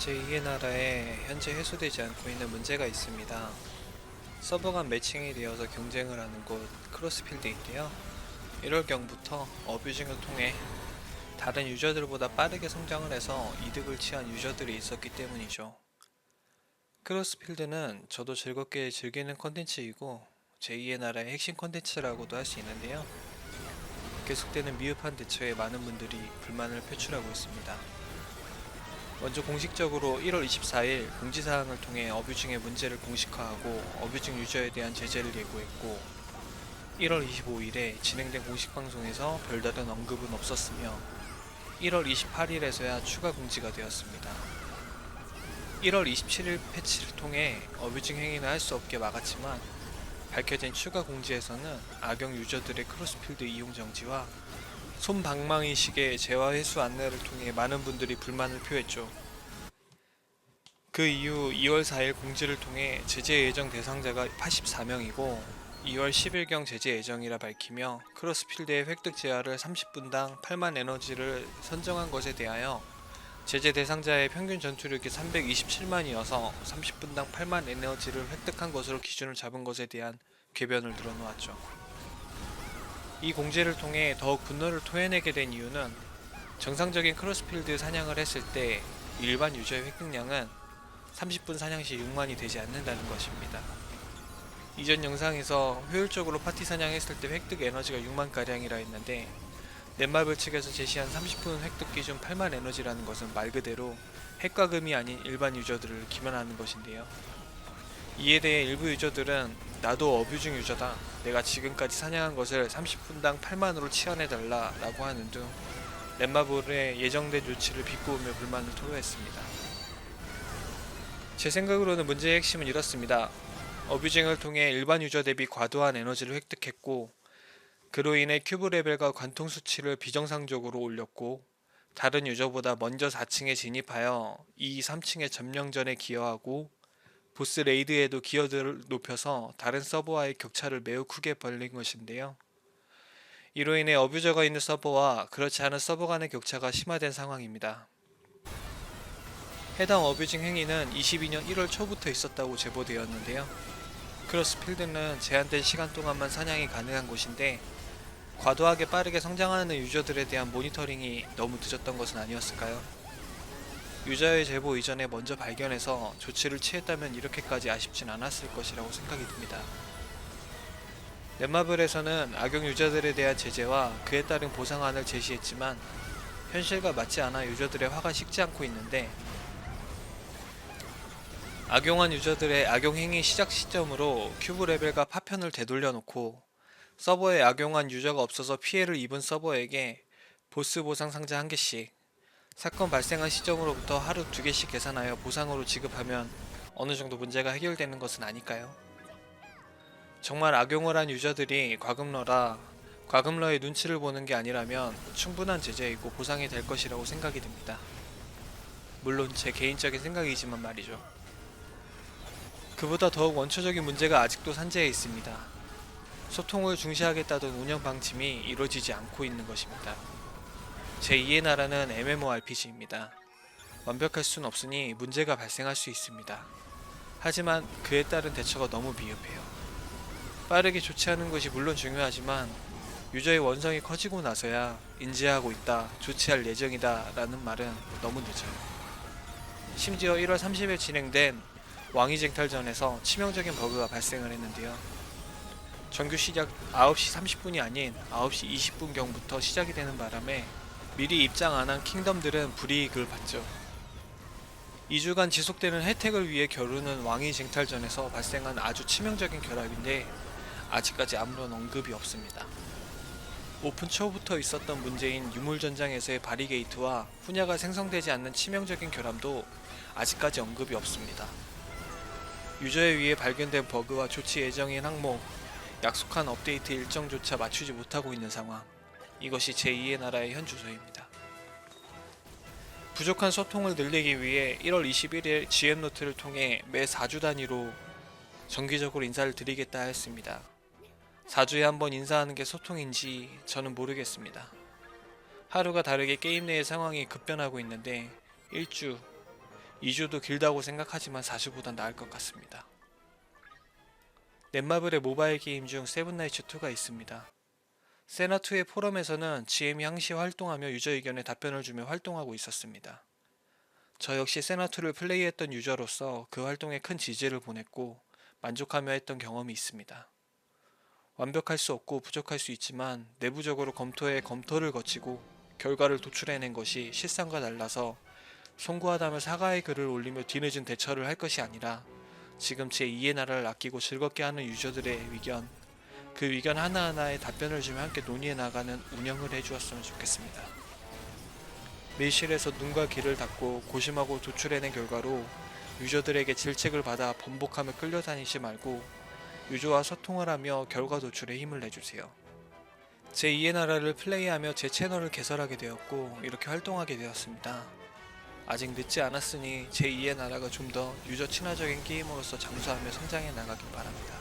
제2의 나라에 현재 해소되지 않고 있는 문제가 있습니다. 서버 간 매칭이 되어서 경쟁을 하는 곳 크로스필드인데요. 1월경부터 어뷰징을 통해 다른 유저들보다 빠르게 성장을 해서 이득을 취한 유저들이 있었기 때문이죠. 크로스필드는 저도 즐겁게 즐기는 컨텐츠이고 제2의 나라의 핵심 컨텐츠라고도 할 수 있는데요. 계속되는 미흡한 대처에 많은 분들이 불만을 표출하고 있습니다. 먼저 공식적으로 1월 24일 공지사항을 통해 어뷰징의 문제를 공식화하고 어뷰징 유저에 대한 제재를 예고했고 1월 25일에 진행된 공식 방송에서 별다른 언급은 없었으며 1월 28일에서야 추가 공지가 되었습니다. 1월 27일 패치를 통해 어뷰징 행위는 할 수 없게 막았지만 밝혀진 추가 공지에서는 악용 유저들의 크로스필드 이용 정지와 손방망이식의 재화 회수 안내를 통해 많은 분들이 불만을 표했죠. 그 이후 2월 4일 공지를 통해 제재 예정 대상자가 84명이고 2월 10일경 제재 예정이라 밝히며 크로스필드의 획득 제한을 30분당 8만 에너지를 선정한 것에 대하여 제재 대상자의 평균 전투력이 327만이어서 30분당 8만 에너지를 획득한 것으로 기준을 잡은 것에 대한 궤변을 늘어놓았죠. 이 공지를 통해 더욱 분노를 토해내게 된 이유는 정상적인 크로스필드 사냥을 했을 때 일반 유저의 획득량은 30분 사냥 시 6만이 되지 않는다는 것입니다. 이전 영상에서 효율적으로 파티 사냥했을 때 획득 에너지가 6만가량이라 했는데 넷마블 측에서 제시한 30분 획득 기준 8만 에너지라는 것은 말 그대로 핵과 금이 아닌 일반 유저들을 기만하는 것인데요. 이에 대해 일부 유저들은 나도 어뷰징 유저다. 내가 지금까지 사냥한 것을 30분당 8만으로 치환해달라 라고 하는 등 넷마블의 예정된 조치를 비꼬으며 불만을 토로했습니다. 제 생각으로는 문제의 핵심은 이렇습니다. 어뷰징을 통해 일반 유저 대비 과도한 에너지를 획득했고 그로 인해 큐브 레벨과 관통 수치를 비정상적으로 올렸고 다른 유저보다 먼저 4층에 진입하여 2, 3층의 점령전에 기여하고 보스 레이드에도 기여도를 높여서 다른 서버와의 격차를 매우 크게 벌린 것인데요. 이로 인해 어뷰저가 있는 서버와 그렇지 않은 서버 간의 격차가 심화된 상황입니다. 해당 어뷰징 행위는 22년 1월 초부터 있었다고 제보되었는데요. 크로스필드는 제한된 시간 동안만 사냥이 가능한 곳인데 과도하게 빠르게 성장하는 유저들에 대한 모니터링이 너무 늦었던 것은 아니었을까요? 유저의 제보 이전에 먼저 발견해서 조치를 취했다면 이렇게까지 아쉽진 않았을 것이라고 생각이 듭니다. 넷마블에서는 악용 유저들에 대한 제재와 그에 따른 보상안을 제시했지만 현실과 맞지 않아 유저들의 화가 식지 않고 있는데 악용한 유저들의 악용 행위 시작 시점으로 큐브 레벨과 파편을 되돌려 놓고 서버에 악용한 유저가 없어서 피해를 입은 서버에게 보스 보상 상자 한 개씩 사건 발생한 시점으로부터 하루 두 개씩 계산하여 보상으로 지급하면 어느 정도 문제가 해결되는 것은 아닐까요? 정말 악용을 한 유저들이 과금러라 과금러의 눈치를 보는 게 아니라면 충분한 제재이고 보상이 될 것이라고 생각이 듭니다. 물론 제 개인적인 생각이지만 말이죠. 그보다 더욱 원초적인 문제가 아직도 산재해 있습니다. 소통을 중시하겠다던 운영 방침이 이루어지지 않고 있는 것입니다. 제2의 나라는 MMORPG입니다. 완벽할 순 없으니 문제가 발생할 수 있습니다. 하지만 그에 따른 대처가 너무 미흡해요. 빠르게 조치하는 것이 물론 중요하지만 유저의 원성이 커지고 나서야 인지하고 있다, 조치할 예정이다 라는 말은 너무 늦어요. 심지어 1월 30일 진행된 왕위 쟁탈전에서 치명적인 버그가 발생을 했는데요. 정규 시작 9시 30분이 아닌 9시 20분경부터 시작이 되는 바람에 미리 입장 안 한 킹덤들은 불이익을 봤죠. 2주간 지속되는 혜택을 위해 겨루는 왕위 쟁탈전에서 발생한 아주 치명적인 결합인데 아직까지 아무런 언급이 없습니다. 오픈 초부터 있었던 문제인 유물전장에서의 바리게이트와 분야가 생성되지 않는 치명적인 결함도 아직까지 언급이 없습니다. 유저에 의해 발견된 버그와 조치 예정인 항목, 약속한 업데이트 일정조차 맞추지 못하고 있는 상황. 이것이 제2의 나라의 현 주소입니다. 부족한 소통을 늘리기 위해 1월 21일 GM 노트를 통해 매 4주 단위로 정기적으로 인사를 드리겠다 했습니다. 4주에 한 번 인사하는 게 소통인지 저는 모르겠습니다. 하루가 다르게 게임 내의 상황이 급변하고 있는데 1주, 2주도 길다고 생각하지만 4주보단 나을 것 같습니다. 넷마블의 모바일 게임 중 세븐나이츠2가 있습니다. 세나2의 포럼에서는 GM이 항시 활동하며 유저 의견에 답변을 주며 활동하고 있었습니다. 저 역시 세나2를 플레이했던 유저로서 그 활동에 큰 지지를 보냈고 만족하며 했던 경험이 있습니다. 완벽할 수 없고 부족할 수 있지만 내부적으로 검토에 검토를 거치고 결과를 도출해낸 것이 실상과 달라서 송구하다며 사과의 글을 올리며 뒤늦은 대처를 할 것이 아니라 지금 제 2의 나라를 아끼고 즐겁게 하는 유저들의 의견 그 의견 하나하나에 답변을 주며 함께 논의해 나가는 운영을 해주었으면 좋겠습니다. 밀실에서 눈과 귀를 닫고 고심하고 도출해낸 결과로 유저들에게 질책을 받아 번복하며 끌려다니지 말고 유저와 소통을 하며 결과 도출에 힘을 내주세요. 제 2의 나라를 플레이하며 제 채널을 개설하게 되었고 이렇게 활동하게 되었습니다. 아직 늦지 않았으니 제 2의 나라가 좀 더 유저 친화적인 게임으로서 장수하며 성장해 나가길 바랍니다.